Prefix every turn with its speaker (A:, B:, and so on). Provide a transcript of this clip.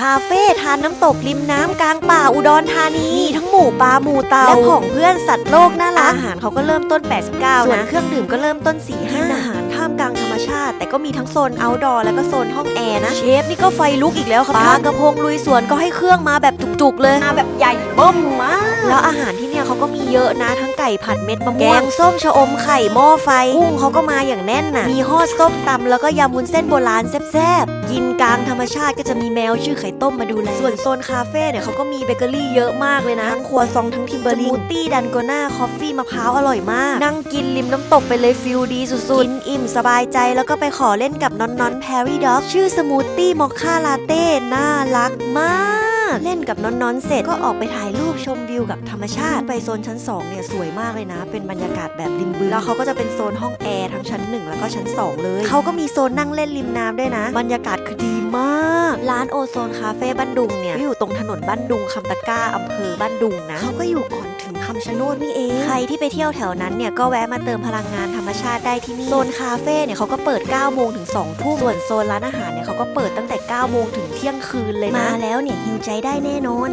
A: คาเฟ่ทานน้ำตกริมน้ำกลางป่าอุดรธานีมีทั้งหมูปลาหมูเตาและของเพื่อนสัตว์โลกน่ารักอาหารเขาก็เริ่มต้น 89ส่วนเครื่องดื่มก็เริ่มต้น4 5อาหารท่ามกลางธรรมชาติ แต่ก็มีทั้งโซน outdoor แล้วก็โซนห้องแอร์นะ เชฟนี่ก็ไฟลุกอีกแล้วครับปลากระพงลุยสวนก็ให้เครื่องมาแบบจุกๆเลยมาแบบใหญ่เบิ้มมาก แล้วอาหารที่เนี่ยเขาก็มีเยอะนะ ทั้งไก่ผัดเม็ดมะม่วงแกงส้มชะอมไข่หม้อไฟกุ้งเขาก็มาอย่างแน่นน่ะมีฮอดส้มตำแล้วก็ยำวุ้นเส้นโบราณแซ่บๆกินกลางธรรมชาติก็จะมีแมวชื่อไข่ต้มมาดูแลส่วนโซนคาเฟ่เนี่ยเขาก็มีเบเกอรี่เยอะมากเลยนะทั้งครัวซองทั้งทิมเบอร์ลิงสมูทตี้ดันโกน่าคอฟฟี่มะพร้าวอร่อยมาก นั่งกินริมน้ำตกไปเลยฟิลดีสุดๆกินอิ่มสบายใจแล้วก็ไปขอเล่นกับน้อนน้อนแพรี่ด็อกชื่อสมูทตี้มอคค่าลาเต้น่ารักมาก เล่นกับน้อนๆเสร็จก็ออกไปถ่ายรูปชมวิวกับธรรมชาติ ไปโซนชั้น 2 เนี่ยสวยมากเลยนะ เป็นบรรยากาศแบบริมบึงแล้วเขาก็จะเป็นโซนห้องแอร์ทั้งชั้น 1 แล้วก็ชั้น 2 เลย เขาก็มีโซนนั่งเล่นริมน้ำด้วยนะ บรรยากาศคือดีมาก ร้านโอโซนคาเฟ่บ้านดุงเนี่ยอยู่ตรงถนนบ้านดุงคำตะก้าอำเภอบ้านดุงนะ เขาก็อยู่ก่อน คำชะโนดนี่เอง ใครที่ไปเที่ยวแถวนั้นเนี่ยก็แวะมาเติมพลังงานธรรมชาติได้ที่นี่ โซนคาเฟ่เนี่ยเขาก็เปิด9โมงถึง2ทุ่มส่วนโซนร้านอาหารเนี่ยเขาก็เปิดตั้งแต่9โมงถึงเที่ยงคืนเลยนะมาแล้วเนี่ยหิวใจได้แน่นอน